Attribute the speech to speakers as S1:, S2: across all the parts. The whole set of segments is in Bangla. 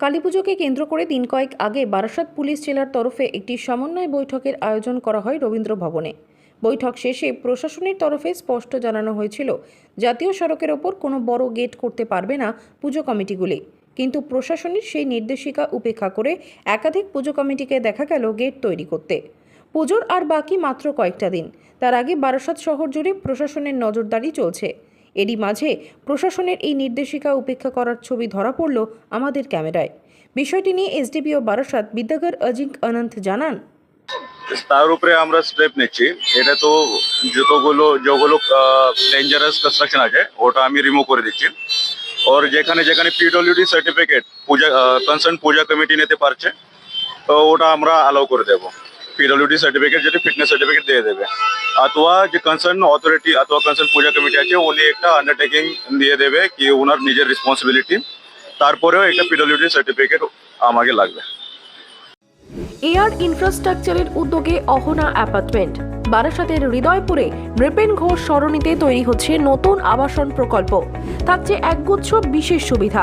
S1: কালীপুজোকে কেন্দ্র করে দিন কয়েক আগে বারাসাত পুলিশ জেলার তরফে একটি সমন্বয় বৈঠকের আয়োজন করা হয় রবীন্দ্র ভবনে। বৈঠক শেষে প্রশাসনের তরফে স্পষ্ট জানানো হয়েছিল, জাতীয় সড়কের ওপর কোনো বড় গেট করতে পারবে না পুজো কমিটিগুলি। কিন্তু প্রশাসনের সেই নির্দেশিকা উপেক্ষা করে একাধিক পুজো কমিটিকে দেখা গেল গেট তৈরি করতে। পুজোর আর বাকি মাত্র কয়েকটা দিন। তার আগে বারাসাত শহর জুড়ে প্রশাসনের নজরদারি চলছে। এরই মাঝে প্রশাসনের এই নির্দেশিকা উপেক্ষা করার ছবি ধরা পড়ল আমাদের ক্যামেরায়। বিষয়টি নিয়ে এসডিপিও বারাসাত বিদ্যাগর অজিঙ্ক অনন্ত জানান।
S2: তার উপরে আমরা স্টেপ নিচ্ছি। এটা তো যতগুলো যেগুলো ডেঞ্জারাস কনস্ট্রাকশন আছে, ওটা আমি রিমুভ করে দিচ্ছি। ওর যেখানে যেখানে PWD certificate puja concern puja committee নিতে পারছে, তো ওটা আমরা অ্যালাউ করে দেবো। পিডব্লিউডি সার্টিফিকেট যদি ফিটনেস সার্টিফিকেট দিয়ে দেবে। অথবা যে কনসার্ন অথরিটি অথবা কনসার্ন পূজা কমিটি আছে, উনি একটা আন্ডারটেকিং দিয়ে দেবে কি ওনার নিজের রেসপন্সিবিলিটি তারপরেও একটা পিডব্লিউডি সার্টিফিকেট আমাকে লাগবে।
S1: এয়ার ইনফ্রাস্ট্রাকচারের উদ্যোগে অহনা অ্যাপার্টমেন্ট বারাসাতের হৃদয়পুরে নৃপেন ঘোষ সরণিতে তৈরি হচ্ছে নতুন আবাসন প্রকল্প। থাকছে একগুচ্ছ বিশেষ সুবিধা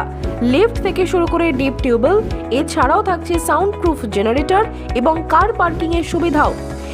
S1: লিফট থেকে শুরু করে ডিপ টিউবওয়েল এছাড়াও থাকছে সাউন্ড প্রুফ জেনারেটর এবং কার পার্কিংয়ের সুবিধাও।